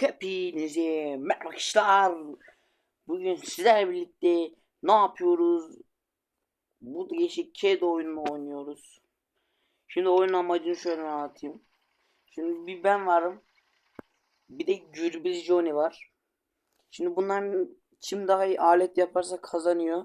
Hepinize merhaba arkadaşlar. Bugün sizlerle birlikte ne yapıyoruz? Bu değişik kedi oyununu oynuyoruz. Şimdi oyunun amacını şöyle anlatayım. Şimdi bir ben varım. Bir de Gürbüz Johnny var. Şimdi bunların kim daha iyi alet yaparsa kazanıyor.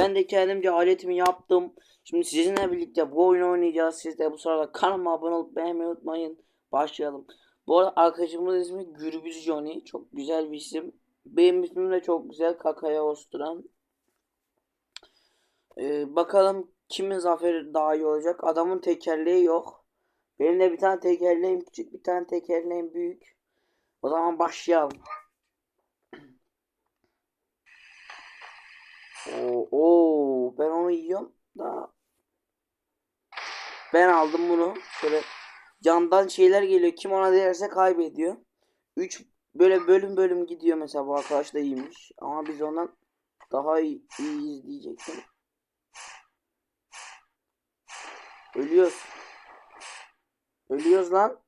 Ben de kendimce aletimi yaptım. Şimdi sizinle birlikte bu oyunu oynayacağız. Siz de bu sırada kanalıma abone olup beğenmeyi unutmayın. Başlayalım. Bu arada arkadaşımın ismi Gürbüz Johnny. Çok güzel bir isim. Benim ismim de çok güzel. Kakaya Osturan. Ee, bakalım kimin zaferi daha iyi olacak. Adamın tekerleği yok. Benim de bir tane tekerleğim küçük, bir tane tekerleğim büyük. O zaman başlayalım. Oo, ben onu yiyorum da ben aldım bunu. Şöyle yandan şeyler geliyor. Kim ona değerse kaybediyor. 3 böyle bölüm bölüm gidiyor mesela bu arkadaş da iyiymiş. Ama biz ondan daha iyi, iyiyiz diyecektim. Ölüyoruz. Ölüyoruz lan.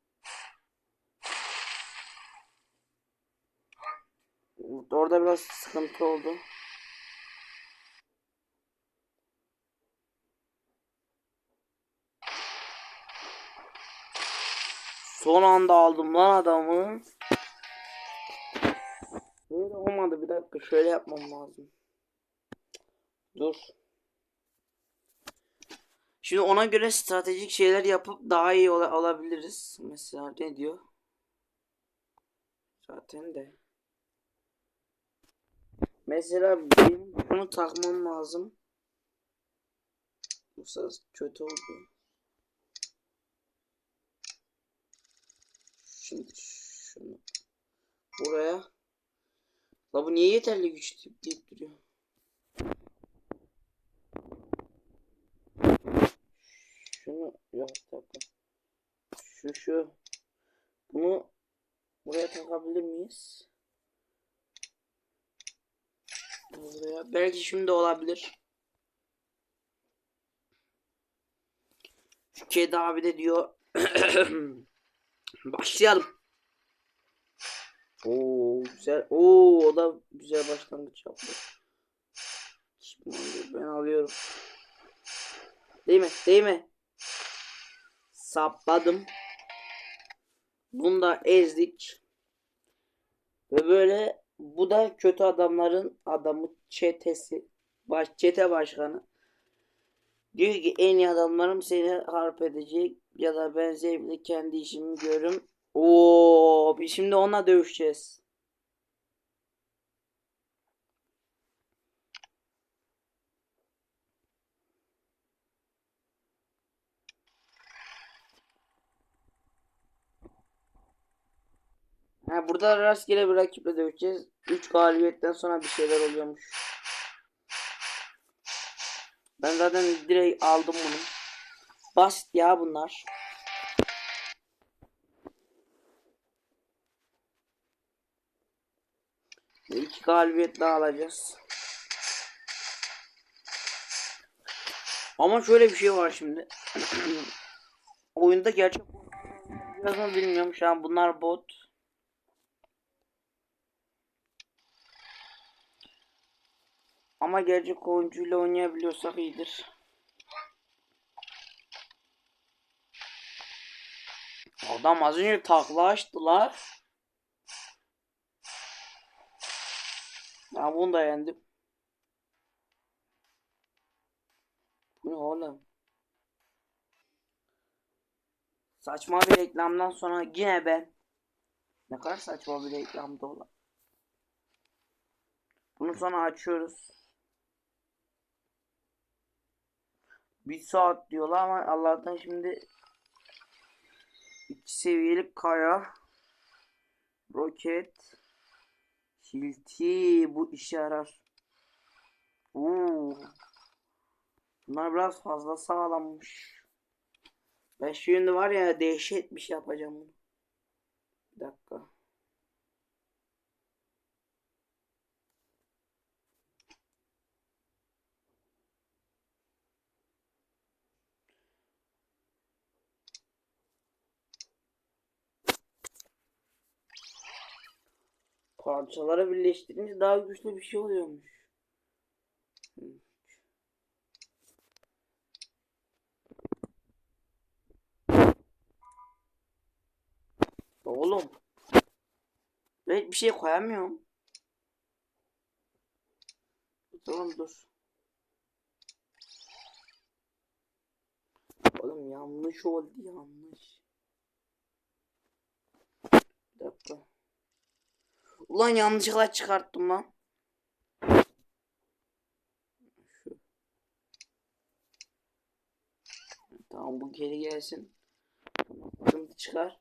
Orada biraz sıkıntı oldu. Son anda aldım lan adamı. Böyle olmadı bir dakika şöyle yapmam lazım. Dur. Şimdi ona göre stratejik şeyler yapıp daha iyi ola- olabiliriz. Mesela ne diyor? Zaten de. Mesela benim bunu takmam lazım. Bu kötü oldu. Şimdi şunu buraya. La bu niye yeterli güç deyip, duruyor? Şunu yok dakika. Şu şu. Bunu buraya takabilir miyiz? Buraya. Belki şimdi olabilir. Şu kedi abi de diyor. Başlayalım. Oo güzel. Oo o da güzel başlangıç yaptı. Şimdi ben alıyorum. Değil mi? Değil mi? Sapladım. Bunu da ezdik. Ve böyle bu da kötü adamların adamı çetesi. Baş, çete başkanı. Diyor ki en iyi adamlarım seni harp edecek ya da ben zevkle kendi işimi görürüm. Oo, biz şimdi onunla dövüşeceğiz. Ha, burada rastgele bir rakiple dövüşeceğiz. 3 galibiyetten sonra bir şeyler oluyormuş. Ben zaten direkt aldım bunu. Basit ya bunlar. İki galibiyet daha alacağız. Ama şöyle bir şey var şimdi. Oyunda gerçek biraz mı bilmiyorum şu an bunlar bot. Ama gerçek oyuncuyla oynayabiliyorsak iyidir. Adam az önce takla açtılar. Ben bunu da yendim. Bu ne oğlum? Saçma bir reklamdan sonra yine ben. Ne kadar saçma bir reklamda olan. Bunu sonra açıyoruz. Bir saat diyorlar ama Allah'tan şimdi iki seviyelik kaya roket hilti bu işe yarar. Oo. Bunlar biraz fazla sağlammış. Ben şimdi var ya dehşet bir şey yapacağım bunu. Bir dakika. Parçaları birleştirince daha güçlü bir şey oluyormuş. Oğlum. Ben bir şey koyamıyorum. Tamam dur. Oğlum yanlış oldu yanlış. Bir dakika. Ulan yanlışlıkla çıkarttım lan. Tamam bu geri gelsin. Sıkıntı çıkar.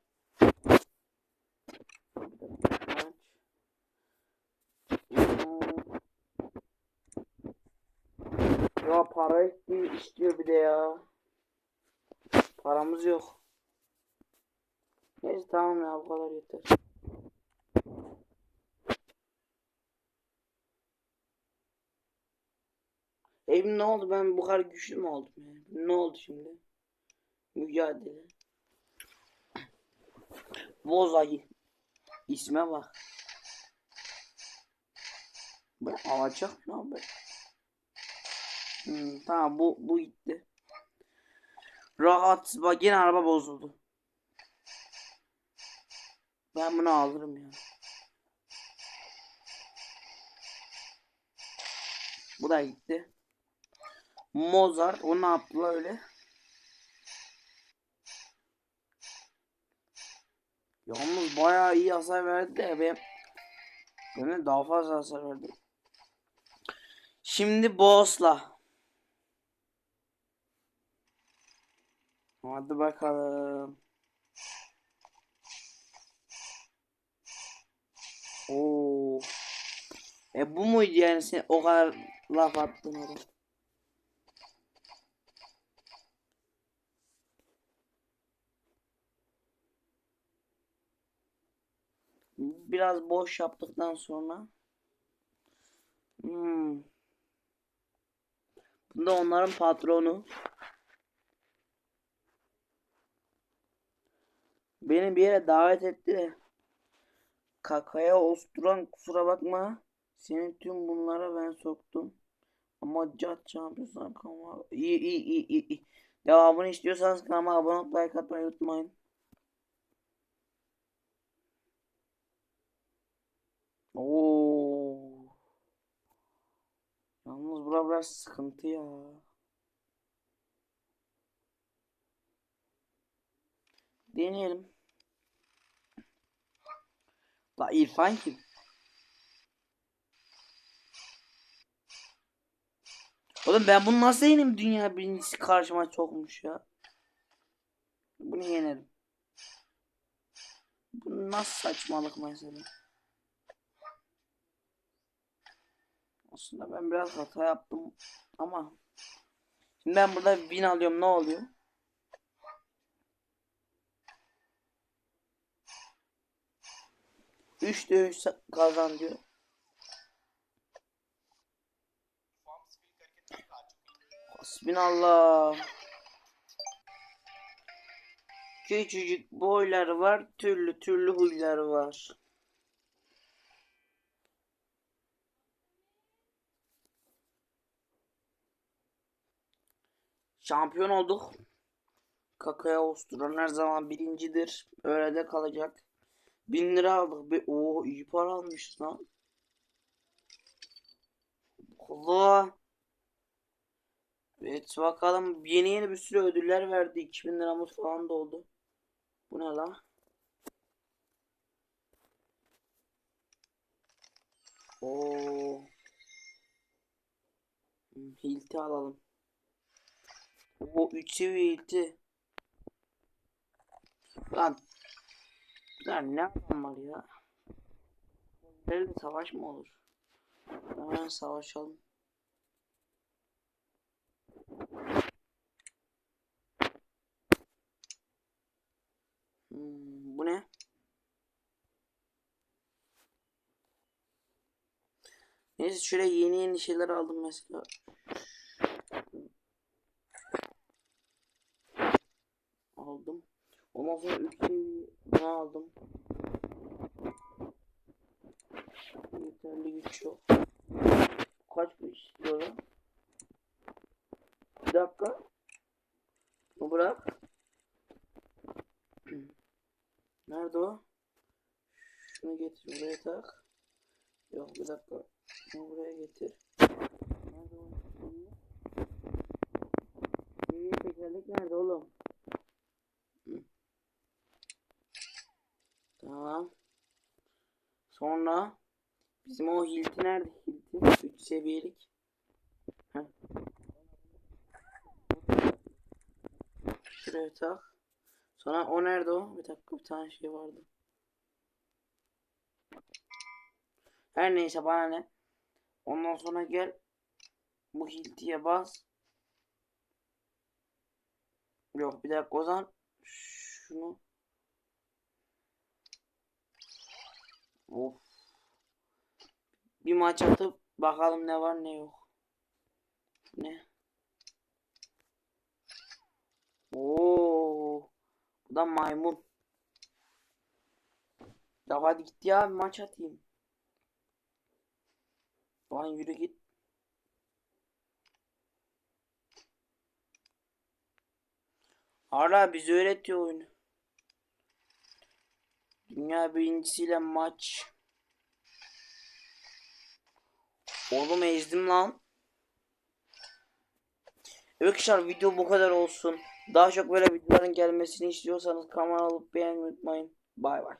Ya para istiyor bir de ya. Paramız yok. Neyse tamam ya bu kadar yeter. Evim ne oldu ben bu kadar güçlü mü oldum yani? Ne oldu şimdi? Mücadele. Boz ayı. İsme bak. Ben alacak mı abi? Hmm, tamam bu bu gitti. Rahat bak yine araba bozuldu. Ben bunu alırım ya. Bu da gitti. Mozart o ne yaptılar öyle? Yalnız bayağı iyi hasar verdi de ben Böyle daha fazla hasar verdi. Şimdi boss'la. Hadi bakalım. Oo. E bu muydu yani sen o kadar laf attın oraya? Biraz boş yaptıktan sonra hmm. Bunda onların patronu. Beni bir yere davet etti de. Kakaya osturan kusura bakma. Senin tüm bunlara ben soktum. Ama Cat Şampiyonlar kanalı. İyi iyi iyi iyi. Devamını istiyorsanız kanalıma abone olup like unutmayın. Oo. Yalnız bura biraz sıkıntı ya. Deneyelim. La İrfan kim? Oğlum ben bunu nasıl yeneyim dünya birincisi karşıma çokmuş ya. Bunu yenerim. Bu nasıl saçmalık mesela? Aslında ben biraz hata yaptım ama şimdi ben burada win alıyorum ne oluyor? Üç dövüş kazan diyor. Hasbinallah. Küçücük boyları var, türlü türlü huyları var. Şampiyon olduk. Kakaya Osturan her zaman birincidir. Öyle de kalacak. Bin lira aldık. Be Oo iyi para almışız lan. Allah. Evet bakalım yeni yeni bir sürü ödüller verdi. 2000 liramız falan da oldu. Bu ne la? Oo. Hilti alalım. O 3 seviye hilti. Lan. Lan ne yapmam var ya? Böyle savaş mı olur? Hemen savaşalım. Hmm, bu ne? Neyse şöyle yeni yeni şeyler aldım mesela. Aldım. Ondan sonra 3 seviye bunu aldım. hiç yok. Kaç bir istiyor lan? Bir dakika. Bu bırak. Nerede o? Şunu getir buraya tak. Yok bir dakika. Şunu buraya getir. Nerede o? Seviye tekerlek nerede oğlum? Tamam. Sonra bizim o hilti nerede hilti? 3 seviyelik. Heh. Şuraya tak. Sonra o nerede o? Bir dakika bir tane şey vardı. Her neyse bana ne. Ondan sonra gel. Bu hiltiye bas. Yok bir dakika o zaman şunu Of. Bir maç atıp bakalım ne var ne yok. Ne? Oo. Bu da maymun. Ya hadi git ya maç atayım. Lan yürü git. Hala bize öğretiyor oyunu. Dünya birincisiyle maç. Oğlum ezdim lan. Evet arkadaşlar video bu kadar olsun. Daha çok böyle videoların gelmesini istiyorsanız kanala alıp beğenmeyi unutmayın. Bay bay.